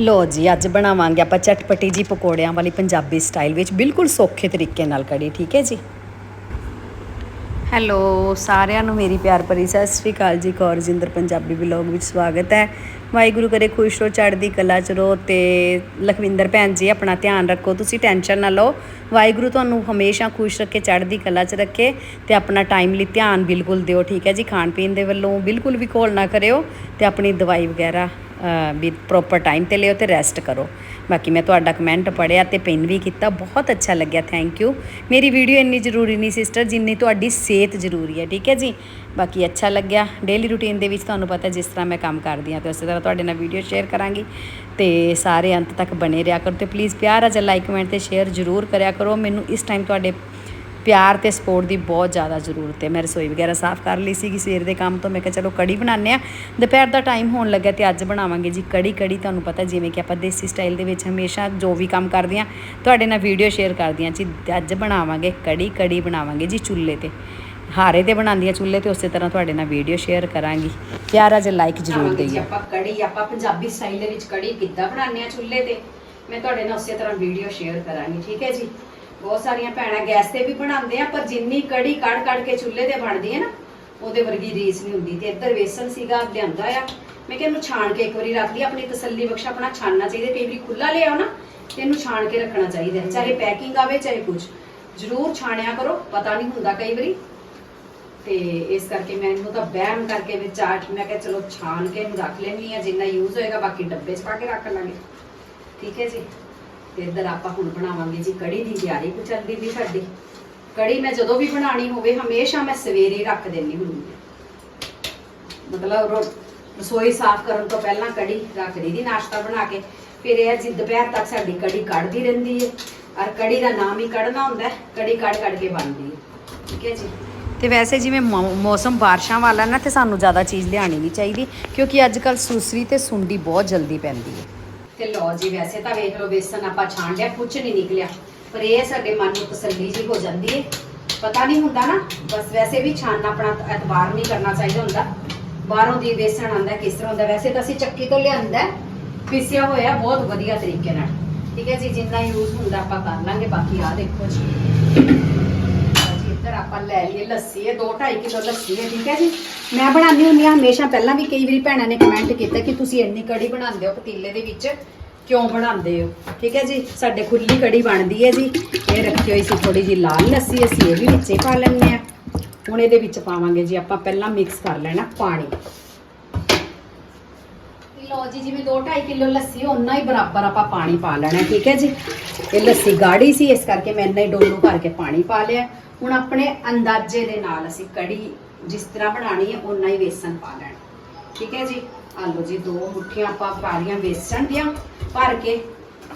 ਲੋ ਜੀ, ਅੱਜ ਬਣਾਵਾਂਗੇ ਆਪਾਂ ਚਟਪਟੀ ਜੀ ਪਕੌੜਿਆਂ ਵਾਲੀ ਪੰਜਾਬੀ ਸਟਾਈਲ ਵਿੱਚ ਬਿਲਕੁਲ ਸੌਖੇ ਤਰੀਕੇ ਨਾਲ ਕੜੀ, ਠੀਕ ਹੈ ਜੀ? ਹੈਲੋ, ਸਾਰਿਆਂ ਨੂੰ ਮੇਰੀ ਪਿਆਰ ਭਰੀ ਸਤਿ ਸ੍ਰੀ ਅਕਾਲ ਜੀ, ਕੌਰਜਿੰਦਰ ਪੰਜਾਬੀ ਵਲੌਗ ਵਿੱਚ ਸਵਾਗਤ ਹੈ। ਵਾਹਿਗੁਰੂ ਕਰੇ ਖੁਸ਼ ਰਹੋ, ਚੜ੍ਹਦੀ ਕਲਾ ਚ ਰਹੋ ਤੇ ਲਖਵਿੰਦਰ ਭੈਣ ਜੀ, ਆਪਣਾ ਧਿਆਨ ਰੱਖੋ, ਤੁਸੀਂ ਟੈਨਸ਼ਨ ਨਾ ਲਓ। ਵਾਹਿਗੁਰੂ ਤੁਹਾਨੂੰ ਹਮੇਸ਼ਾ ਖੁਸ਼ ਰੱਖੇ, ਚੜ੍ਹਦੀ ਕਲਾ ਚ ਰੱਖੇ ਤੇ ਆਪਣਾ ਟਾਈਮਲੀ ਧਿਆਨ ਬਿਲਕੁਲ ਦਿਓ, ਠੀਕ ਹੈ ਜੀ? ਖਾਣ ਪੀਣ ਦੇ ਵੱਲੋਂ ਬਿਲਕੁਲ ਵੀ ਘੋਲ ਨਾ ਕਰਿਓ ਤੇ ਆਪਣੀ ਦਵਾਈ ਵਗੈਰਾ ਵੀ ਪ੍ਰੋਪਰ ਟਾਈਮ ਤੇ ਲਿਓ ਤੇ ਰੈਸਟ ਕਰੋ। ਬਾਕੀ ਮੈਂ ਤੁਹਾਡਾ ਕਮੈਂਟ ਪੜਿਆ ਤੇ ਪਿੰਨ ਵੀ ਕੀਤਾ, ਬਹੁਤ ਅੱਛਾ ਲੱਗਿਆ ਥੈਂਕ ਯੂ ਮੇਰੀ ਵੀਡੀਓ ਇੰਨੀ ਜ਼ਰੂਰੀ ਨਹੀਂ ਸਿਸਟਰ ਜਿੰਨੀ ਤੁਹਾਡੀ ਸਿਹਤ ਜ਼ਰੂਰੀ ਹੈ, ਠੀਕ ਹੈ ਜੀ? ਬਾਕੀ ਅੱਛਾ ਲੱਗਿਆ। ਡੇਲੀ ਰੂਟੀਨ ਦੇ ਵਿੱਚ ਤੁਹਾਨੂੰ ਪਤਾ ਜਿਸ ਤਰ੍ਹਾਂ ਮੈਂ ਕੰਮ ਕਰਦੀ ਹਾਂ, ਤੇ ਉਸੇ ਤਰ੍ਹਾਂ ਤੁਹਾਡੇ ਨਾਲ ਵੀਡੀਓ ਸ਼ੇਅਰ ਕਰਾਂਗੀ। ਤੇ ਸਾਰੇ ਅੰਤ ਤੱਕ ਬਣੇ ਰਿਹਾ ਕਰੋ, ਤੇ ਪਲੀਜ਼ ਪਿਆਰਾ ਜਿਹਾ ਲਾਈਕ ਕਮੈਂਟ ਤੇ ਸ਼ੇਅਰ ਜ਼ਰੂਰ ਕਰਿਆ ਕਰੋ। ਮੈਨੂੰ ਇਸ ਟਾਈਮ ਤੁਹਾਡੇ ਪਿਆਰ ਤੇ ਸਪੋਰਟ ਦੀ ਬਹੁਤ ਜ਼ਿਆਦਾ ਜ਼ਰੂਰਤ ਹੈ। ਮੈਂ ਰਸੋਈ ਵਗੈਰਾ ਸਾਫ਼ ਕਰ ਲਈ ਸੀਗੀ ਸਵੇਰ ਦੇ ਕੰਮ ਤੋਂ। ਮੈਂ ਕਿਹਾ ਚਲੋ ਕੜੀ ਬਣਾਉਂਦੇ ਆ ਦੁਪਹਿਰ ਦਾ ਟਾਈਮ ਹੋਣ ਲੱਗਾ ਤੇ ਅੱਜ ਬਣਾਵਾਂਗੇ ਜੀ ਕੜੀ। ਕੜੀ ਤੁਹਾਨੂੰ ਪਤਾ ਜਿਵੇਂ ਕਿ ਆਪਾਂ ਦੇਸੀ ਸਟਾਈਲ ਦੇ ਵਿੱਚ ਹਮੇਸ਼ਾ ਜੋ ਵੀ ਕੰਮ ਕਰਦੇ ਆ ਤੁਹਾਡੇ ਨਾਲ ਵੀਡੀਓ ਸ਼ੇਅਰ ਕਰਦੀ ਆ ਜੀ। ਅੱਜ ਬਣਾਵਾਂਗੇ ਕੜੀ ਕੜੀ ਬਣਾਵਾਂਗੇ ਜੀ ਚੁੱਲ੍ਹੇ ਤੇ। ਹਾਰੇ ਤੇ ਬਣਾਉਂਦੀ ਆ ਚੁੱਲ੍ਹੇ ਤੇ ਉਸੇ ਤਰ੍ਹਾਂ ਤੁਹਾਡੇ ਨਾਲ ਵੀਡੀਓ ਸ਼ੇਅਰ ਕਰਾਂਗੀ। ਪਿਆਰਾ ਜਿਹਾ ਲਾਈਕ ਜ਼ਰੂਰ ਦਈਓ ਆਪਾਂ ਕੜੀ ਆਪਾਂ ਪੰਜਾਬੀ ਸਟਾਈਲ ਦੇ ਵਿੱਚ ਕੜੀ ਕਿੱਦਾਂ ਬਣਾਉਂਦੇ ਆ ਚੁੱਲ੍ਹੇ ਤੇ ਮੈਂ ਤੁਹਾਡੇ ਨਾਲ ਉਸੇ ਤਰ੍ਹਾਂ ਵੀਡੀਓ ਸ਼ੇਅਰ ਕਰਾਂਗੀ ਠੀਕ ਹੈ ਜੀ? ਬਹੁਤ ਸਾਰੀਆਂ ਭੈਣਾਂ ਗੈਸ ਤੇ ਵੀ ਬਣਾਉਂਦੇ ਆ, ਪਰ ਜਿੰਨੀ ਕੜੀ ਕੜ ਕੜ ਕੇ ਚੁੱਲ੍ਹੇ ਤੇ ਬਣਦੀ ਹੈ ਨਾ, ਉਹਦੇ ਵਰਗੀ ਰੀਸ ਨਹੀਂ ਹੁੰਦੀ। ਤੇ ਇੱਧਰ ਵੇਸਣ ਸੀਗਾ, ਲਿਆਂਦਾ ਆ। ਮੈਂ ਕਿਹਾ ਇਹਨੂੰ ਛਾਣ ਕੇ ਇੱਕ ਵਾਰੀ ਰੱਖ ਲਈ, ਆਪਣੀ ਤਸੱਲੀ ਬਖਸ਼ ਆਪਣਾ ਛਾਣਨਾ ਚਾਹੀਦਾ। ਕਈ ਵਾਰੀ ਖੁੱਲਾ ਲਿਆਓ ਨਾ, ਤੇ ਇਹਨੂੰ ਛਾਣ ਕੇ ਰੱਖਣਾ ਚਾਹੀਦਾ ਹੈ। ਚਾਹੇ ਪੈਕਿੰਗ ਆਵੇ, ਚਾਹੇ ਕੁਝ। ਜ਼ਰੂਰ ਛਾਣਿਆ ਕਰੋ, ਪਤਾ ਨਹੀਂ ਹੁੰਦਾ ਕਈ ਵਾਰੀ। ਤੇ ਇਸ ਕਰਕੇ ਮੈਂ ਇਹਨੂੰ ਤਾਂ ਬਹਿਮ ਕਰਕੇ ਵਿੱਚ ਆਟ ਮੈਂ ਕਿਹਾ ਚਲੋ ਛਾਣ ਕੇ ਇਹਨੂੰ ਰੱਖ ਲੈਣੀ ਆ ਜਿੰਨਾ ਯੂਜ਼ ਹੋਏਗਾ, ਬਾਕੀ ਡੱਬੇ 'ਚ ਪਾ ਕੇ ਰੱਖ ਲਾਂਗੇ। ਠੀਕ ਹੈ ਜੀ? ਤੇ ਇੱਧਰ ਆਪਾਂ ਹੁਣ ਬਣਾਵਾਂਗੇ ਜੀ ਕੜੀ ਦੀ ਤਿਆਰੀ। ਕੁ ਚੱਲਦੀ ਵੀ ਸਾਡੀ। ਕੜੀ ਮੈਂ ਜਦੋਂ ਵੀ ਬਣਾਣੀ ਹੋਵੇ, ਹਮੇਸ਼ਾ ਮੈਂ ਸਵੇਰੇ ਰੱਖ ਦਿੰਦੀ ਹੁੰਦੀ ਹੈ। ਮਤਲਬ ਰਸੋਈ ਸਾਫ਼ ਕਰਨ ਤੋਂ ਪਹਿਲਾਂ ਕੜੀ ਰੱਖ ਦੀ ਨਾਸ਼ਤਾ ਬਣਾ ਕੇ। ਫਿਰ ਇਹ ਜੀ ਦੁਪਹਿਰ ਤੱਕ ਸਾਡੀ ਕੜੀ ਕੱਢਦੀ ਰਹਿੰਦੀ ਹੈ। ਔਰ ਕੜੀ ਦਾ ਨਾਮ ਹੀ ਕੱਢਣਾ ਹੁੰਦਾ ਕੜੀ ਕੱਢ ਕੱਢ ਕੇ ਬਣਦੀ ਹੈ। ਠੀਕ ਹੈ ਜੀ? ਤੇ ਵੈਸੇ ਜਿਵੇਂ ਮੌਸਮ ਬਾਰਿਸ਼ਾਂ ਵਾਲਾ ਨਾ, ਤੇ ਸਾਨੂੰ ਜ਼ਿਆਦਾ ਚੀਜ਼ ਲਿਆਣੀ ਨਹੀਂ ਚਾਹੀਦੀ, ਕਿਉਂਕਿ ਅੱਜ ਕੱਲ ਸੁਸਰੀ ਤੇ ਸੁੰਡੀ ਬਹੁਤ ਜਲਦੀ ਪੈਂਦੀ ਹੈ। ਤੇ ਲਓ ਜੀ, ਵੈਸੇ ਤਾਂ ਵੇਖ ਲਓ, ਵੇਸਣ ਆਪਾਂ ਛਾਣ ਲਿਆ ਕੁਝ ਨਹੀਂ ਨਿਕਲਿਆ। ਪਰ ਇਹ ਸਾਡੇ ਮਨ ਨੂੰ ਤਸੱਲੀ ਜੀ ਹੋ ਜਾਂਦੀ ਹੈ ਪਤਾ ਨਹੀਂ ਹੁੰਦਾ ਨਾ, ਬਸ ਵੈਸੇ ਵੀ ਛਾਣਨਾ ਆਪਣਾ ਐਤਬਾਰ ਨਹੀਂ ਕਰਨਾ ਚਾਹੀਦਾ ਹੁੰਦਾ। ਬਾਹਰੋਂ ਦੀ ਵੇਸਣ ਆਂਦਾ ਕਿਸ ਤਰ੍ਹਾਂ ਹੁੰਦਾ ਵੈਸੇ ਤਾਂ ਅਸੀਂ ਚੱਕੀ ਤੋਂ ਲਿਆਂਦਾ ਪੀਸਿਆ ਹੋਇਆ ਬਹੁਤ ਵਧੀਆ ਤਰੀਕੇ ਨਾਲ। ਠੀਕ ਹੈ ਜੀ, ਜਿੰਨਾ ਯੂਜ਼ ਹੁੰਦਾ ਆਪਾਂ ਕਰ ਲਾਂਗੇ, ਬਾਕੀ ਆ ਦੇਖੋ ਜੀ। ਆਪਾਂ ਲੈ ਲਈਏ ਲੱਸੀ, ਇਹ 2.5 ਕਿਲੋ ਲੱਸੀ ਹੈ, ਠੀਕ ਹੈ ਜੀ। ਮੈਂ ਬਣਾਉਂਦੀ ਹੁੰਦੀ ਹਾਂ, ਹਮੇਸ਼ਾ ਪਹਿਲਾਂ ਵੀ ਕਈ ਵਾਰੀ ਭੈਣਾਂ ਨੇ ਕਮੈਂਟ ਕੀਤਾ ਕਿ ਤੁਸੀਂ ਇੰਨੀ ਕੜੀ ਬਣਾਉਂਦੇ ਹੋ ਪਤੀਲੇ ਦੇ ਵਿੱਚ, ਕਿਉਂ ਬਣਾਉਂਦੇ ਹੋ? ਠੀਕ ਹੈ ਜੀ, ਸਾਡੇ ਖੁੱਲੀ ਕੜੀ ਬਣਦੀ ਹੈ ਜੀ। ਇਹ ਰੱਖੀ ਹੋਈ ਸੀ ਥੋੜੀ ਜੀ ਲਾਲ ਲੱਸੀ, ਅਸੀਂ ਇਹ ਵੀ ਵਿੱਚੇ ਪਾ ਲੈਂਦੇ ਆ ਹੁਣ ਇਹਦੇ ਵਿੱਚ ਪਾਵਾਂਗੇ ਜੀ, ਆਪਾਂ ਪਹਿਲਾਂ ਮਿਕਸ ਕਰ ਲੈਣਾ ਪਾਣੀ। ਲਓ ਜੀ, ਜਿਵੇਂ 2.5 ਕਿਲੋ ਲੱਸੀ, ਓਨਾ ਹੀ ਬਰਾਬਰ ਆਪਾਂ ਪਾਣੀ ਪਾ ਲੈਣਾ, ਠੀਕ ਹੈ ਜੀ। ਇਹ ਲੱਸੀ ਗਾੜੀ ਸੀ, ਇਸ ਕਰਕੇ ਮੈਂ ਇੰਨਾ ਹੀ ਡੋਲੂ ਭਰ ਕੇ ਪਾਣੀ ਪਾ ਲਿਆ। ਹੁਣ ਆਪਣੇ ਅੰਦਾਜ਼ੇ ਦੇ ਨਾਲ ਅਸੀਂ ਕੜੀ ਜਿਸ ਤਰ੍ਹਾਂ ਬਣਾਣੀ ਹੈ, ਓਨਾ ਹੀ ਵੇਸਣ ਪਾ ਲੈਣਾ। ਠੀਕ ਹੈ ਜੀ? ਆ ਲਓ ਜੀ, ਦੋ ਮੁੱਠੀਆਂ ਆਪਾਂ ਪਾ ਲਈਆਂ ਵੇਸਣ ਦੀਆਂ ਭਰ ਕੇ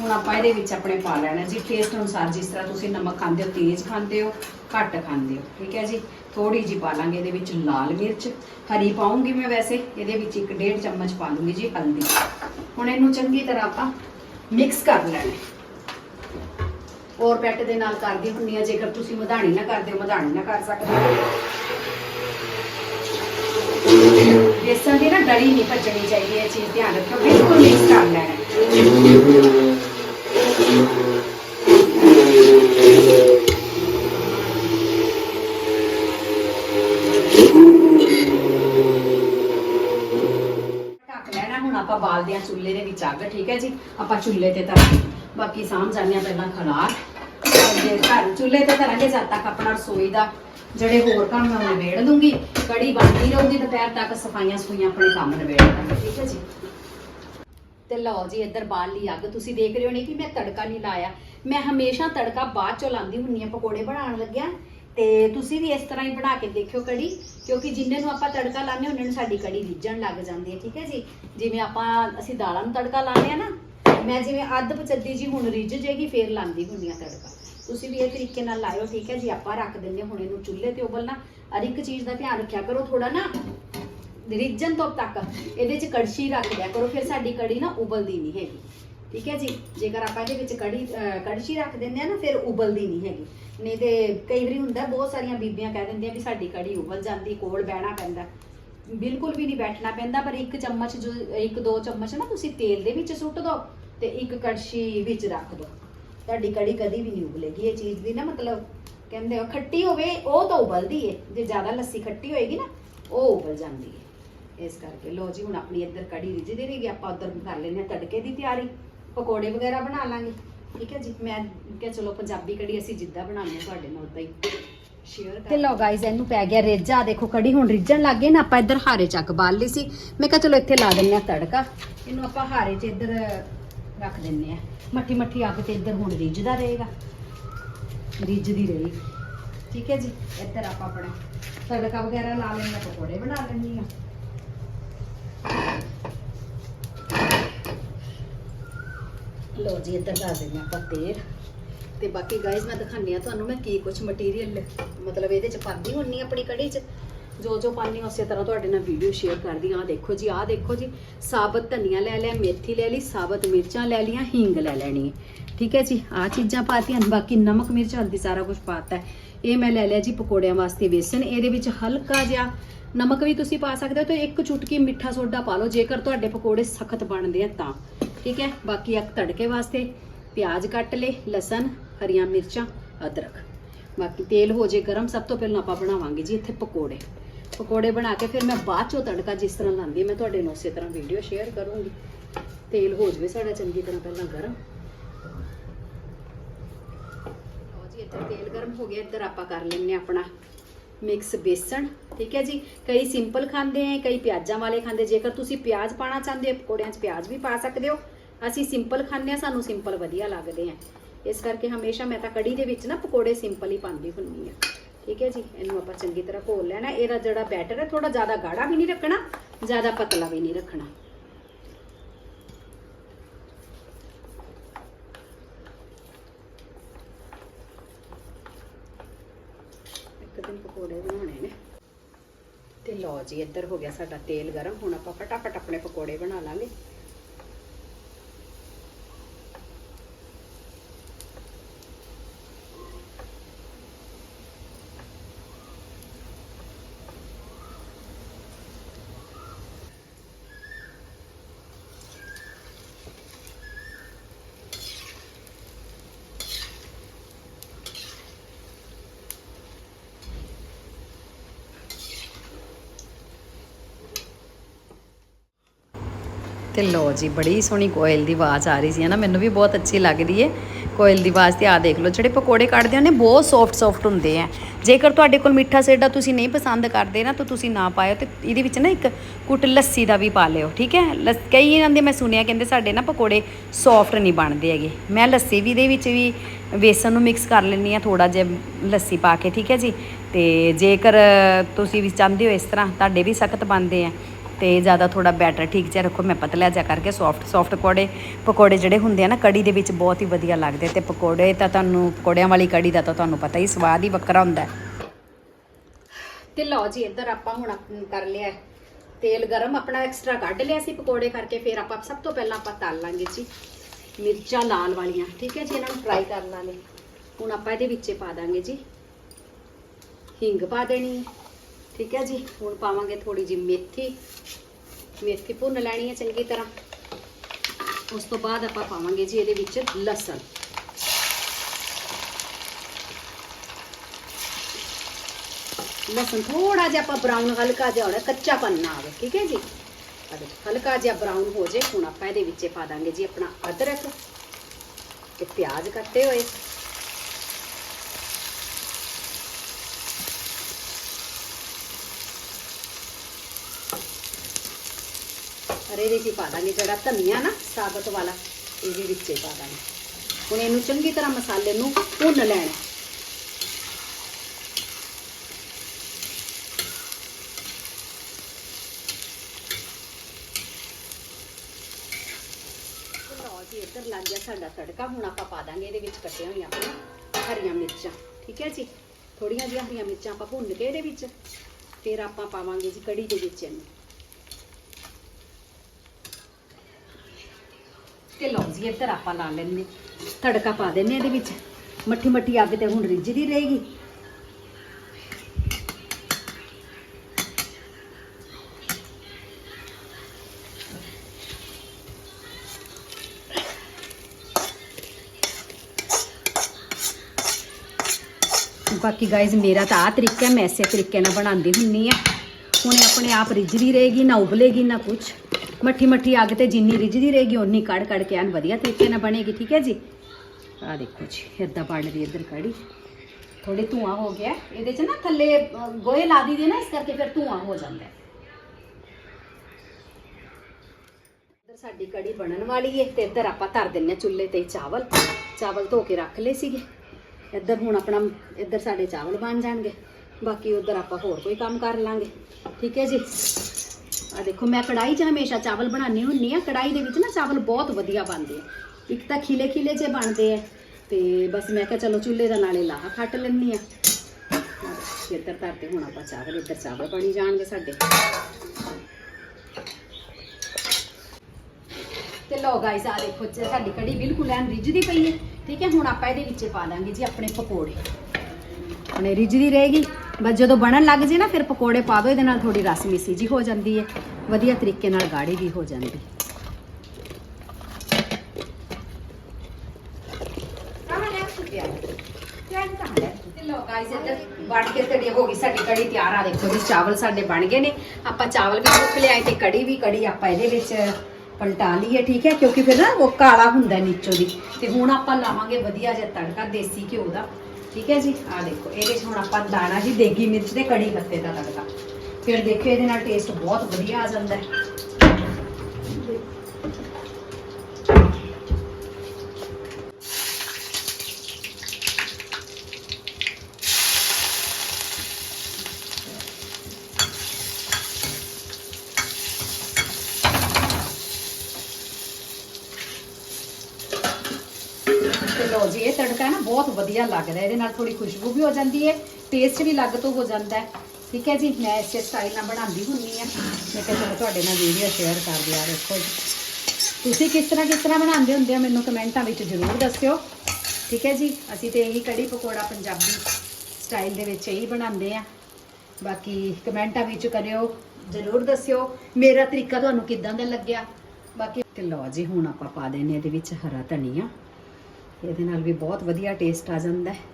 ਹੁਣ ਆਪਾਂ ਇਹਦੇ ਵਿੱਚ ਆਪਣੇ ਪਾ ਲੈਣਾ ਜੀ। ਟੇਸਟ ਅਨੁਸਾਰ ਜਿਸ ਤਰ੍ਹਾਂ ਤੁਸੀਂ ਨਮਕ ਖਾਂਦੇ ਹੋ, ਤੇਜ਼ ਖਾਂਦੇ ਹੋ, ਘੱਟ ਖਾਂਦੇ ਹੋ। ਠੀਕ ਹੈ ਜੀ? ਥੋੜੀ ਜੀ ਪਾ ਲਾਂਗੇ ਇਹਦੇ ਵਿੱਚ ਲਾਲ ਮਿਰਚ। ਹਰੀ ਪਾਉਂਗੀ ਮੈਂ ਵੈਸੇ, ਇਹਦੇ ਵਿੱਚ ਇੱਕ ਡੇਢ ਚਮਚ ਪਾ ਲੂੰਗੀ ਜੀ ਹਲਦੀ। ਹੁਣ ਇਹਨੂੰ ਚੰਗੀ ਤਰ੍ਹਾਂ ਆਪਾਂ ਮਿਕਸ ਕਰ ਲੈਣਾ। ਔਰ ਪੈਟ ਦੇ ਨਾਲ ਕਰਦੀ ਹੁੰਨੀ ਆ, ਜੇਕਰ ਤੁਸੀਂ ਮਧਾਣੀ ਨਾ ਕਰਦੇ ਹੋ, ਮਧਾਣੀ ਨਾ ਕਰ ਸਕਦੇ ਹੋ। ਬੇਸਣ ਦੀ ਨਾ ਡਲੀ ਨਹੀਂ ਭੱਜਣੀ ਚਾਹੀਦੀ, ਇਹ ਚੀਜ਼ ਧਿਆਨ ਰੱਖਿਓ, ਬਿਲਕੁਲ ਮਿਕਸ ਕਰ ਲੈਣਾ ਹੁਣ ਆਪਾਂ ਬਾਲਦੇ ਹਾਂ ਚੁੱਲ੍ਹੇ ਦੇ ਵਿੱਚ ਅੱਗ, ਠੀਕ ਹੈ ਜੀ? ਆਪਾਂ ਚੁੱਲ੍ਹੇ ਤੇ ਧਰਾਂਗੇ। ਬਾਕੀ ਸਾਂਭ ਜਾਂਦੇ ਹਾਂ, ਪਹਿਲਾਂ ਖਲਾਰ। ਜੇ ਘਰ ਚੁੱਲ੍ਹੇ ਤੇ ਕਰਾਂਗੇ ਜਦ ਤੱਕ ਆਪਣਾ ਰਸੋਈ ਦਾ ਜਿਹੜੇ ਹੋਰ ਕੰਮ ਮੈਂ ਉਹ ਨਿਬੇੜ ਦੂੰਗੀ। ਕੜੀ ਬਣਦੀ ਰਹੂਗੀ, ਦੁਪਹਿਰ ਤੱਕ ਸਫਾਈਆਂ ਸਫੂਈਆਂ ਆਪਣੇ ਕੰਮ ਨਿਬੇੜ ਦਾਂਗੇ, ਠੀਕ ਹੈ ਜੀ? ਤੇ ਲਓ ਜੀ, ਇੱਧਰ ਬਾਲ ਲਈ ਅੱਗ। ਤੁਸੀਂ ਦੇਖ ਰਹੇ ਹੋ ਨਹੀਂ ਕਿ ਮੈਂ ਤੜਕਾ ਨਹੀਂ ਲਾਇਆ। ਮੈਂ ਹਮੇਸ਼ਾ ਤੜਕਾ ਬਾਅਦ ਚੋਂ ਲਾਉਂਦੀ ਹੁੰਨੀ ਆ ਪਕੌੜੇ ਬਣਾਉਣ ਲੱਗਿਆ। ਤੇ ਤੁਸੀਂ ਵੀ ਇਸ ਤਰ੍ਹਾਂ ਹੀ ਬਣਾ ਕੇ ਦੇਖਿਓ ਕੜੀ, ਕਿਉਂਕਿ ਜਿੰਨੇ ਨੂੰ ਆਪਾਂ ਤੜਕਾ ਲਾਉਂਦੇ ਹੁੰਨੇ ਨੂੰ ਸਾਡੀ ਕੜੀ ਰਿੱਝਣ ਲੱਗ ਜਾਂਦੀ ਹੈ, ਠੀਕ ਹੈ ਜੀ? ਜਿਵੇਂ ਆਪਾਂ, ਅਸੀਂ ਦਾਲਾਂ ਨੂੰ ਤੜਕਾ ਲਾਉਂਦੇ ਆ ਨਾ, ਮੈਂ ਜਿਵੇਂ ਅੱਧ ਪਚੱਦੀ ਜੀ ਹੁਣ ਰਿੱਝ ਜੇਗੀ, ਫੇਰ ਲਾਉਂਦੀ ਹੁੰਨੀ ਆ ਤੜਕਾ। ਤੁਸੀਂ ਵੀ ਇਹ ਤਰੀਕੇ ਨਾਲ ਲਾਇਓ ਠੀਕ ਹੈ? ਜੀ ਆਪਾਂ ਰੱਖ ਦਿੰਦੇ ਹੁਣ ਇਹਨੂੰ ਚੁੱਲ੍ਹੇ ਤੇ ਉਬਲਣਾ, ਹਰ ਇੱਕ ਚੀਜ਼ ਦਾ ਧਿਆਨ ਰੱਖਿਆ ਕਰੋ ਥੋੜਾ ਨਾ, ਰਿੱਝਣ ਤੋਂ ਤੱਕ। ਇਹਦੇ 'ਚ ਕੜਛੀ ਰੱਖ ਲਿਆ ਕਰੋ, ਫਿਰ ਸਾਡੀ ਕੜੀ ਨਾ ਉਬਲਦੀ ਨਹੀਂ ਹੈਗੀ। ਠੀਕ ਹੈ ਜੀ? ਜੇਕਰ ਆਪਾਂ ਇਹਦੇ ਵਿੱਚ ਕੜੀ ਕੜਛੀ ਰੱਖ ਦਿੰਦੇ ਆ ਨਾ, ਫਿਰ ਉਬਲਦੀ ਨਹੀਂ ਹੈਗੀ। ਨਹੀਂ ਤੇ ਕਈ ਵਾਰੀ ਹੁੰਦਾ, ਬਹੁਤ ਸਾਰੀਆਂ ਬੀਬੀਆਂ ਕਹਿ ਦਿੰਦੀਆਂ ਵੀ ਸਾਡੀ ਕੜੀ ਉਬਲ ਜਾਂਦੀ, ਕੋਲ ਬਹਿਣਾ ਪੈਂਦਾ। ਬਿਲਕੁਲ ਵੀ ਨਹੀਂ ਬੈਠਣਾ ਪੈਂਦਾ, ਪਰ ਇੱਕ ਚਮਚ ਜੋ, ਇੱਕ ਦੋ ਚਮਚ ਨਾ ਤੁਸੀਂ ਤੇਲ ਦੇ ਵਿੱਚ ਸੁੱਟ ਦਿਓ ਤੇ ਇੱਕ ਕੜਛੀ ਵਿੱਚ ਰੱਖ ਦਿਓ ਤੁਹਾਡੀ ਕੜੀ ਕਦੀ ਵੀ ਨਹੀਂ ਉਬਲੇਗੀ, ਇਹ ਚੀਜ਼ ਦੀ ਨਾ ਮਤਲਬ ਕਹਿੰਦੇ ਹੋ ਖੱਟੀ ਹੋਵੇ, ਉਹ ਤਾਂ ਉਬਲਦੀ ਏ। ਜੇ ਜ਼ਿਆਦਾ ਲੱਸੀ ਖੱਟੀ ਹੋਏਗੀ ਨਾ, ਉਹ ਉਬਲ ਜਾਂਦੀ ਏ। ਇਸ ਕਰਕੇ ਲੋ ਜੀ, ਹੁਣ ਆਪਣੀ ਇੱਧਰ ਕੜੀ ਰਿੱਝਦੀ ਰਹੇਗੀ ਆਪਾਂ ਉੱਧਰ ਕਰ ਲੈਂਦੇ ਹਾਂ ਤੜਕੇ ਦੀ ਤਿਆਰੀ। ਪਕੌੜੇ ਵਗੈਰਾ ਬਣਾ ਲਾਂਗੇ। ਠੀਕ ਹੈ ਜੀ? ਮੈਂ ਕਿਹਾ ਚਲੋ, ਪੰਜਾਬੀ ਕੜੀ ਅਸੀਂ ਜਿੱਦਾਂ ਬਣਾਉਂਦੇ ਹਾਂ, ਤੁਹਾਡੇ ਨਾਲ ਉਦਾਂ ਹੀ ਸ਼ੇਅਰ ਤੇ ਲੋ ਗਾਇਜ਼ ਇਹਨੂੰ ਪੈ ਗਿਆ ਰੇਜਾ ਦੇਖੋ, ਕੜੀ ਹੁਣ ਰਿੱਝਣ ਲੱਗ ਗਈ ਨਾ, ਆਪਾਂ ਇੱਧਰ ਹਾਰੇ ਚੱਕ ਬਾਲ ਲਈ ਸੀ। ਮੈਂ ਕਿਹਾ ਚਲੋ, ਇੱਥੇ ਲਾ ਦਿੰਨੇ ਆ ਤੜਕਾ। ਇਹਨੂੰ ਆਪਾਂ ਹਾਰੇ 'ਚ ਇੱਧਰ ਰੱਖ ਦਿੰਨੇ ਆ। ਮੱਠੀ ਮੱਠੀ ਅੱਗ ਤੇ ਇੱਧਰ ਹੁਣ ਰਿੱਝਦਾ ਰਹੇਗਾ। ਰਿੱਝਦੀ ਰਹੇਗੀ ਠੀਕ ਹੈ ਜੀ? ਇੱਧਰ ਆਪਾਂ ਆਪਣਾ ਤੜਕਾ ਵਗੈਰਾ ਲਾ ਲੈਂਦੇ ਪਕੌੜੇ ਬਣਾ ਲੈਂਦੀ ਆ। ਲੋ ਜੀ, ਇੱਧਰ ਲਾ ਦਿੰਦੇ ਆਪਾਂ ਤੇਲ। ਤੇ ਬਾਕੀ ਗਾਇਜ਼ ਮੈਂ ਦਿਖਾਉਂਦੀ ਆ ਤੁਹਾਨੂੰ ਮੈਂ ਕੀ ਕੁਝ ਮਟੀਰੀਅਲ ਮਤਲਬ ਇਹਦੇ ਚ ਪਾਉਂਦੀ ਹੁੰਨੀ ਆਪਣੀ ਕੜੀ ਚ। ਜੋ ਜੋ ਪਾਣੀ ਉਸੇ ਤਰ੍ਹਾਂ ਤੁਹਾਡੇ ਨਾਲ ਵੀਡੀਓ ਸ਼ੇਅਰ ਕਰਦੀ ਆ ਦੇਖੋ ਜੀ, ਆਹ ਦੇਖੋ ਜੀ, ਸਾਬਤ ਧਨੀਆ ਲੈ ਲਿਆ, ਮੇਥੀ ਲੈ ਲਈ, ਸਾਬਤ ਮਿਰਚਾਂ ਲੈ ਲਈਆਂ, ਹਿੰਗ ਲੈ ਲੈਣੀ ਹੈ। ਠੀਕ ਹੈ ਜੀ, ਆਹ ਚੀਜ਼ਾਂ ਪਾਤੀਆਂ, ਬਾਕੀ ਨਮਕ ਮਿਰਚ ਹਲਦੀ ਸਾਰਾ ਕੁਝ ਪਾਤਾ ਇਹ ਮੈਂ ਲੈ ਲਿਆ ਜੀ ਪਕੌੜਿਆਂ ਵਾਸਤੇ ਵੇਸਣ, ਇਹਦੇ ਵਿੱਚ ਹਲਕਾ ਜਿਹਾ ਨਮਕ ਵੀ ਤੁਸੀਂ ਪਾ ਸਕਦੇ ਹੋ ਤੇ ਇੱਕ ਚੁਟਕੀ ਮਿੱਠਾ ਸੋਡਾ ਪਾ ਲਓ, ਜੇਕਰ ਤੁਹਾਡੇ ਪਕੌੜੇ ਸਖਤ ਬਣਦੇ ਆ ਤਾਂ। ਠੀਕ ਹੈ, ਬਾਕੀ ਇੱਕ ਤੜਕੇ ਵਾਸਤੇ ਪਿਆਜ਼ ਕੱਟ ਲੇ ਲਸਣ, ਹਰੀਆਂ ਮਿਰਚਾਂ, ਅਦਰਕ। ਬਾਕੀ ਤੇਲ ਹੋ ਜੇ ਗਰਮ, ਸਭ ਤੋਂ ਪਹਿਲਾਂ ਆਪਾਂ ਬਣਾਵਾਂਗੇ ਜੀ ਇੱਥੇ ਪਕੌੜੇ। ਪਕੌੜੇ ਬਣਾ ਕੇ ਫਿਰ ਮੈਂ ਬਾਅਦ ਚੋਂ ਤੜਕਾ ਜਿਸ ਤਰ੍ਹਾਂ ਲਾਉਂਦੀ ਮੈਂ ਤੁਹਾਡੇ ਨੂੰ ਉਸੇ ਤਰ੍ਹਾਂ ਵੀਡੀਓ ਸ਼ੇਅਰ ਕਰੂੰਗੀ। ਤੇਲ ਹੋ ਜਵੇ ਸਾਡਾ, ਚੰਗੀ ਤਰ੍ਹਾਂ ਪਹਿਲਾਂ ਗਰਮ। ਲਓ ਜੀ, ਇੱਧਰ ਤੇਲ ਗਰਮ ਹੋ ਗਿਆ, ਇੱਧਰ ਆਪਾਂ ਕਰ ਲੈਂਦੇ ਹਾਂ ਆਪਣਾ ਮਿਕਸ ਬੇਸਣ, ਠੀਕ ਹੈ ਜੀ? ਕਈ ਸਿੰਪਲ ਖਾਂਦੇ ਆ, ਕਈ ਪਿਆਜ਼ਾਂ ਵਾਲੇ ਖਾਂਦੇ ਜੇਕਰ ਤੁਸੀਂ ਪਿਆਜ਼ ਪਾਣਾ ਚਾਹੁੰਦੇ ਹੋ, ਪਕੌੜਿਆਂ 'ਚ ਪਿਆਜ਼ ਵੀ ਪਾ ਸਕਦੇ ਹੋ। ਅਸੀਂ ਸਿੰਪਲ ਖਾਂਦੇ ਆ ਸਾਨੂੰ ਸਿੰਪਲ ਵਧੀਆ ਲੱਗਦੇ ਆ। ਇਸ ਕਰਕੇ ਹਮੇਸ਼ਾ ਮੈਂ ਤਾਂ ਕੜੀ ਦੇ ਵਿੱਚ ਨਾ ਪਕੌੜੇ ਸਿੰਪਲ ਹੀ ਪਾਉਂਦੀ ਹੁੰਦੀ ਆ ਠੀਕ ਹੈ ਜੀ, ਇਹਨੂੰ ਆਪਾਂ ਚੰਗੀ ਤਰ੍ਹਾਂ ਘੋਲ ਲੈਣਾ, ਇਹਦਾ ਜਿਹੜਾ ਬੈਟਰ ਹੈ ਥੋੜਾ ਜ਼ਿਆਦਾ ਗਾੜਾ ਵੀ ਨਹੀਂ ਰੱਖਣਾ, ਜ਼ਿਆਦਾ ਪਤਲਾ ਵੀ ਨਹੀਂ ਰੱਖਣਾ। ਇੱਕ ਦਿਨ ਪਕੌੜੇ ਬਣਾਉਣੇ ਨੇ। ਤੇ ਲਓ ਜੀ, ਇੱਧਰ ਹੋ ਗਿਆ ਸਾਡਾ ਤੇਲ ਗਰਮ, ਹੁਣ ਆਪਾਂ ਫਟਾਫਟ ਆਪਣੇ ਪਕੌੜੇ ਬਣਾ ਲਾਂਗੇ। ਤੇ ਲੋ ਜੀ, ਬੜੀ ਸੋਹਣੀ ਕੋਇਲ ਦੀ ਆਵਾਜ਼ ਆ ਰਹੀ ਸੀ ਨਾ ਮੈਨੂੰ ਵੀ ਬਹੁਤ ਅੱਛੀ ਲੱਗਦੀ ਹੈ ਕੋਇਲ ਦੀ ਆਵਾਜ਼ ਤੇ ਆ ਦੇਖ ਲਓ, ਜਿਹੜੇ ਪਕੌੜੇ ਕੱਢਦੇ ਨੇ ਬਹੁਤ ਸੌਫਟ ਸੌਫਟ ਹੁੰਦੇ ਆ। ਜੇਕਰ ਤੁਹਾਡੇ ਕੋਲ ਮਿੱਠਾ ਸੇਡਾ ਤੁਸੀਂ ਨਹੀਂ ਪਸੰਦ ਕਰਦੇ ਨਾ, ਤਾਂ ਤੁਸੀਂ ਨਾ ਪਾਇਓ ਤੇ ਇਹਦੇ ਵਿੱਚ ਨਾ ਇੱਕ ਕੁੱਟ ਲੱਸੀ ਦਾ ਵੀ ਪਾ ਲਿਓ, ਠੀਕ ਹੈ? ਲੱਸ- ਕਈ ਇਹਨਾਂ ਦੇ ਮੈਂ ਸੁਣਿਆ ਕਹਿੰਦੇ ਸਾਡੇ ਨਾ ਪਕੌੜੇ ਸੌਫਟ ਨਹੀਂ ਬਣਦੇ ਹੈਗੇ। ਮੈਂ ਲੱਸੀ ਵੀ ਦੇ ਵਿੱਚ ਵੀ ਵੇਸਣ ਨੂੰ ਮਿਕਸ ਕਰ ਲੈਂਦੀ ਆ ਥੋੜਾ ਜਿਹਾ ਲੱਸੀ ਪਾ ਕੇ, ਠੀਕ ਹੈ ਜੀ? ਤੇ ਜੇਕਰ ਤੁਸੀਂ ਵੀ ਚਾਹੁੰਦੇ ਹੋ ਇਸ ਤਰ੍ਹਾਂ, ਤੁਹਾਡੇ ਵੀ ਸਖਤ ਬਣਦੇ ਆ। ਤੇ ਜ਼ਿਆਦਾ ਥੋੜਾ ਬੈਟਰ ਠੀਕ ਜਿਹਾ ਰੱਖੋ, ਮੈਂ ਪਤਲਾ ਜਿਹਾ ਕਰਕੇ ਸੌਫਟ ਸੌਫਟ ਪਕੌੜੇ ਪਕੌੜੇ ਜਿਹੜੇ ਹੁੰਦੇ ਆ ਨਾ ਕੜੀ ਦੇ ਵਿੱਚ ਬਹੁਤ ਹੀ ਵਧੀਆ ਲੱਗਦੇ ਤੇ ਪਕੌੜੇ ਤਾਂ ਤੁਹਾਨੂੰ, ਪਕੌੜਿਆਂ ਵਾਲੀ ਕੜੀ ਦਾ ਤਾਂ ਤੁਹਾਨੂੰ ਪਤਾ ਹੀ, ਸਵਾਦ ਹੀ ਵੱਖਰਾ ਹੁੰਦਾ ਹੈ। ਤੇ ਲਓ ਜੀ, ਇੱਧਰ ਆਪਾਂ ਹੁਣ ਕਰ ਲਿਆ ਤੇਲ ਗਰਮ, ਆਪਣਾ ਐਕਸਟਰਾ ਕੱਢ ਲਿਆ ਸੀ ਪਕੌੜੇ ਕਰਕੇ, ਫਿਰ ਆਪਾਂ ਸਭ ਤੋਂ ਪਹਿਲਾਂ ਆਪਾਂ ਤਲ ਲਾਂਗੇ ਜੀ। ਮਿਰਚਾਂ ਲਾਲ ਵਾਲੀਆਂ, ਠੀਕ ਹੈ ਜੀ, ਇਹਨਾਂ ਨੂੰ ਫਰਾਈ ਕਰ ਲਾਂਗੇ। ਹੁਣ ਆਪਾਂ ਇਹਦੇ ਵਿੱਚ ਪਾ ਦਾਂਗੇ ਜੀ। ਹਿੰਗ ਪਾ ਦੇਣੀ। ਠੀਕ ਹੈ ਜੀ ਹੁਣ ਪਾਵਾਂਗੇ ਥੋੜੀ ਜੀ ਮੇਥੀ ਮੇਥੀ ਭੁੰਨ ਲੈਣੀ ਹੈ ਚੰਗੀ ਤਰ੍ਹਾਂ ਉਸ ਤੋਂ ਬਾਅਦ ਆਪਾਂ ਪਾਵਾਂਗੇ ਜੀ ਇਹਦੇ ਵਿੱਚ ਲਸਣ ਲਸਣ ਥੋੜਾ ਜਿਹਾ ਆਪਾਂ ਬਰਾਊਨ ਹਲਕਾ ਜਿਹਾ ਹੋਣਾ ਕੱਚਾ ਨਾ ਆਵੇ ਠੀਕ ਹੈ ਜੀ ਆਹ ਦੇਖੋ, ਹਲਕਾ ਜਿਹਾ ਬਰਾਊਨ ਹੋ ਜੇ ਹੁਣ ਆਪਾਂ ਇਹਦੇ ਵਿੱਚ ਪਾ ਦਾਂਗੇ ਜੀ ਆਪਣਾ ਅਦਰਕ ਤੇ ਪਿਆਜ਼ ਕੱਟੇ ਹੋਏ ਹਰੇ ਇਹਦੇ ਵਿੱਚ ਪਾ ਦਾਂਗੇ ਜਿਹੜਾ ਧਨੀਆ ਨਾ ਸਾਬਤ ਵਾਲਾ ਇਹਦੇ ਵਿੱਚ ਹੀ ਪਾ ਦਾਂਗੇ। ਹੁਣ ਇਹਨੂੰ ਚੰਗੀ ਤਰ੍ਹਾਂ ਮਸਾਲੇ ਨੂੰ ਭੁੰਨ ਲੈਣਾ ਹੈ। ਜੀ, ਇੱਧਰ ਲੱਗ ਗਿਆ ਸਾਡਾ ਤੜਕਾ। ਹੁਣ ਆਪਾਂ ਪਾ ਦਾਂਗੇ ਇਹਦੇ ਵਿੱਚ ਕੱਟੀਆਂ ਹੋਈਆਂ ਆਪਣੀਆਂ ਹਰੀਆਂ ਮਿਰਚਾਂ। ਠੀਕ ਹੈ ਜੀ? ਥੋੜੀਆਂ ਜਿਹੀਆਂ ਹਰੀਆਂ ਮਿਰਚਾਂ ਆਪਾਂ ਭੁੰਨ ਕੇ ਇਹਦੇ ਵਿੱਚ। ਫਿਰ ਆਪਾਂ ਪਾਵਾਂਗੇ ਜੀ ਕੜੀ ਦੇ ਵਿੱਚ ਇਹਨੂੰ। ਜੀ, ਇੱਧਰ ਆਪਾਂ ਲਾ ਲੈਂਦੇ ਤੜਕਾ ਪਾ ਦਿੰਦੇ ਇਹਦੇ ਵਿੱਚ। ਮੱਠੀ ਮੱਠੀ ਅੱਗ ਤੇ ਹੁਣ ਰਿੱਝਦੀ ਰਹੇਗੀ। ਬਾਕੀ ਗਾਇਜ਼ ਮੇਰਾ ਤਾਂ ਆ ਤਰੀਕਾ ਮੈਂ ਇਸੇ ਤਰੀਕੇ ਨਾਲ ਬਣਾਉਂਦੀ ਹੁੰਨੀ ਆ। ਹੁਣ ਆਪਣੇ ਆਪ ਰਿੱਝ ਰਹੇਗੀ, ਨਾ ਉਬਲੇਗੀ, ਨਾ ਕੁਝ ਮੱਠੀ ਮੱਠੀ ਅੱਗ ਤੇ ਜਿੰਨੀ ਰਿੱਝਦੀ ਰਹੇਗੀ ਓਨੀ ਕੜ ਕੜ ਕੇ ਐਨ ਵਧੀਆ ਤਰੀਕੇ ਨਾਲ ਬਣੇਗੀ ਠੀਕ ਹੈ ਜੀ ਆ ਦੇਖੋ ਜੀ ਇਦਾਂ ਬਣ ਰਹੀ ਇੱਧਰ ਕੜੀ ਥੋੜੀ ਧੂਆਂ ਹੋ ਗਿਆ ਇਹਦੇ ਚ ਨਾ ਥੱਲੇ ਅ, ਗੋਹੇ ਲਾ ਦੀ ਦੇ ਨਾ ਇਸ ਕਰਕੇ ਫਿਰ ਧੂਆਂ ਹੋ ਜਾਂਦਾ ਹੈ ਇੱਧਰ ਸਾਡੀ ਕੜੀ ਬਣਨ ਵਾਲੀ ਹੈ ਤੇ ਇੱਧਰ ਆਪਾਂ ਧਰ ਦਿੰਨੇ ਹਾਂ ਚੁੱਲ੍ਹੇ ਤੇ ਚਾਵਲ ਚਾਵਲ ਧੋ ਕੇ ਰੱਖ ਲਏ ਸੀਗੇ ਇੱਧਰ ਹੁਣ ਆਪਣਾ ਇੱਧਰ ਸਾਡੇ ਚਾਵਲ ਬਣ ਜਾਣਗੇ ਬਾਕੀ ਉੱਧਰ ਆਪਾਂ ਹੋਰ ਕੋਈ ਕੰਮ ਕਰ ਲਾਂਗੇ ਠੀਕ ਹੈ ਜੀ ਆ ਦੇਖੋ ਮੈਂ ਕੜਾਈ 'ਚ ਹਮੇਸ਼ਾ ਚਾਵਲ ਬਣਾਉਣੀ ਹੁੰਨੀ ਆ ਕੜਾਈ ਦੇ ਵਿੱਚ ਨਾ ਚਾਵਲ ਬਹੁਤ ਵਧੀਆ ਬਣਦੇ ਆ ਇੱਕ ਤਾਂ ਖਿਲੇ ਖਿਲੇ ਜੇ ਬਣਦੇ ਆ ਤੇ ਬਸ ਮੈਂ ਕਿਹਾ ਚਲੋ ਚੁੱਲ੍ਹੇ ਦਾ ਨਾਲੇ ਲਾਹਾ ਖੱਟ ਲੈਣੀ ਆ ਇੱਧਰ ਧਰ ਤੇ ਹੁਣ ਆਪਾਂ ਚਾਵਲ ਇੱਧਰ ਚਾਵਲ ਬਣੀ ਜਾਣਗੇ ਸਾਡੇ ਤੇ ਲੋ ਗਾਇਸ ਆ ਦੇਖੋ ਜੀ ਸਾਡੀ ਕੜੀ ਬਿਲਕੁਲ ਐਨ ਰਿੱਝਦੀ ਪਈ ਹੈ ਠੀਕ ਹੈ ਹੁਣ ਆਪਾਂ ਇਹਦੇ ਵਿੱਚ ਪਾ ਲਾਂਗੇ ਜੀ ਆਪਣੇ ਪਕੌੜੇ ਹੁਣੇ ਰਿੱਝਦੀ ਰਹੇਗੀ। ਬਸ ਜਦੋਂ ਬਣਨ ਲੱਗ ਜੇ ਨਾ, ਫਿਰ ਪਕੌੜੇ ਪਾ ਦਿਓ ਇਹਦੇ ਨਾਲ ਥੋੜੀ ਰਸ ਮਿੱਸੀ ਜੀ ਹੋ ਜਾਂਦੀ ਹੈ। ਵਧੀਆ ਤਰੀਕੇ ਨਾਲ ਗਾੜੀ ਵੀ ਹੋ ਜਾਂਦੀ। ਗਾਇਸ ਇੱਧਰ ਬਣ ਕੇ ਤੇ ਹੋ ਗਈ ਸਾਡੀ ਕੜੀ ਤਿਆਰ। ਆ ਦੇਖੋ ਜੀ, ਚਾਵਲ ਸਾਡੇ ਬਣ ਗਏ ਨੇ। ਆਪਾਂ ਚਾਵਲ ਵੀ ਚੁੱਕ ਲਿਆਏ ਤੇ ਕੜੀ ਵੀ, ਕੜੀ ਆਪਾਂ ਇਹਦੇ ਵਿੱਚ ਪਲਟਾ ਲਈਏ, ਠੀਕ ਹੈ? ਕਿਉਂਕਿ ਫਿਰ ਨਾ ਉਹ ਕਾਲਾ ਹੁੰਦਾ ਨੀਚੋਂ ਦੀ। ਤੇ ਹੁਣ ਆਪਾਂ ਲਾਵਾਂਗੇ ਵਧੀਆ ਜਿਹਾ ਤੜਕਾ, ਦੇਸੀ ਘਿਓ ਦਾ। ਠੀਕ ਹੈ ਜੀ? ਆ ਦੇਖੋ, ਇਹਦੇ 'ਚ ਹੁਣ ਆਪਾਂ ਦਾਣਾ ਜੀ, ਦੇਗੀ ਮਿਰਚ ਤੇ ਕੜੀ ਪੱਤੇ ਦਾ ਲੱਗਦਾ। ਫਿਰ ਦੇਖਿਓ ਇਹਦੇ ਨਾਲ ਟੇਸਟ ਬਹੁਤ ਵਧੀਆ ਆ ਜਾਂਦਾ ਹੈ ਤੇ ਲੋ ਜੀ ਇਹ ਤੜਕਾ ਨਾ ਬਹੁਤ ਵਧੀਆ ਲੱਗਦਾ ਇਹਦੇ ਨਾਲ ਥੋੜੀ ਖੁਸ਼ਬੂ ਵੀ ਹੋ ਜਾਂਦੀ ਹੈ ਟੇਸਟ ਵੀ ਅਲੱਗ ਤੋਂ ਹੋ ਜਾਂਦਾ ਹੈ। ਠੀਕ ਹੈ ਜੀ, ਮੈਂ ਇਸੇ ਸਟਾਈਲ ਨਾਲ ਬਣਾਉਂਦੀ ਹੁੰਨੀ ਆ ਮੈਂ ਕਿਹਾ ਚਲੋ ਤੁਹਾਡੇ ਨਾਲ ਵੀਡੀਓ ਸ਼ੇਅਰ ਕਰ ਦਿਆ, ਦੇਖੋ ਜੀ। ਤੁਸੀਂ ਕਿਸ ਤਰ੍ਹਾਂ ਕਿਸ ਤਰ੍ਹਾਂ ਬਣਾਉਂਦੇ ਹੁੰਦੇ ਹੋ, ਮੈਨੂੰ ਕਮੈਂਟਾਂ ਵਿੱਚ ਜ਼ਰੂਰ ਦੱਸਿਓ। ਠੀਕ ਹੈ ਜੀ, ਅਸੀਂ ਤੇ ਇਹੀ ਕੜੀ ਪਕੌੜਾ ਪੰਜਾਬੀ ਸਟਾਈਲ ਦੇ ਵਿੱਚ ਇਹੀ ਬਣਾਉਂਦੇ ਆ ਬਾਕੀ ਕਮੈਂਟਾਂ ਵਿੱਚ ਕਰਿਓ, ਜ਼ਰੂਰ ਦੱਸਿਓ। ਮੇਰਾ ਤਰੀਕਾ ਤੁਹਾਨੂੰ ਕਿੱਦਾਂ ਦਾ ਲੱਗਿਆ? ਬਾਕੀ ਤੇ ਲਓ ਜੀ, ਹੁਣ ਆਪਾਂ ਪਾ ਦੇਣੇ ਇਹਦੇ ਵਿੱਚ ਹਰਾ ਧਨੀਆ। ਇਹਦੇ ਨਾਲ ਵੀ ਬਹੁਤ ਵਧੀਆ ਟੇਸਟ ਆ ਜਾਂਦਾ ਹੈ।